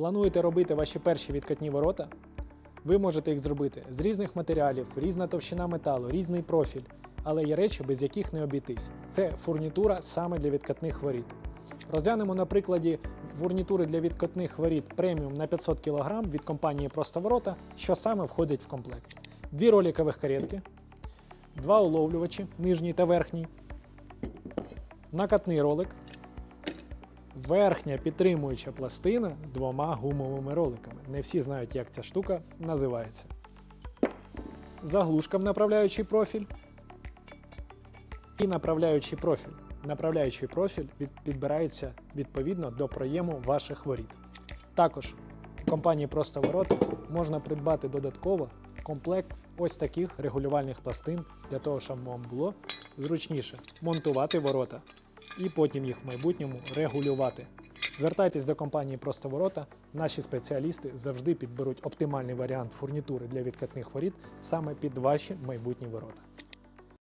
Плануєте робити ваші перші відкатні ворота? Ви можете їх зробити з різних матеріалів, різна товщина металу, різний профіль, але є речі, без яких не обійтись. Це фурнітура саме для відкатних воріт. Розглянемо на прикладі фурнітури для відкатних воріт преміум на 500 кг від компанії Просто Ворота, що саме входить в комплект. Дві роликових каретки, два уловлювачі, нижній та верхній, накатний ролик, верхня підтримуюча пластина з двома гумовими роликами. Не всі знають, як ця штука називається. Заглушка в направляючий профіль і направляючий профіль. Направляючий профіль підбирається відповідно до проєму ваших воріт. Також в компанії Просто Ворота можна придбати додатково комплект ось таких регулювальних пластин для того, щоб вам було зручніше монтувати ворота і потім їх в майбутньому регулювати. Звертайтесь до компанії Простоворота. Наші спеціалісти завжди підберуть оптимальний варіант фурнітури для відкатних воріт саме під ваші майбутні ворота.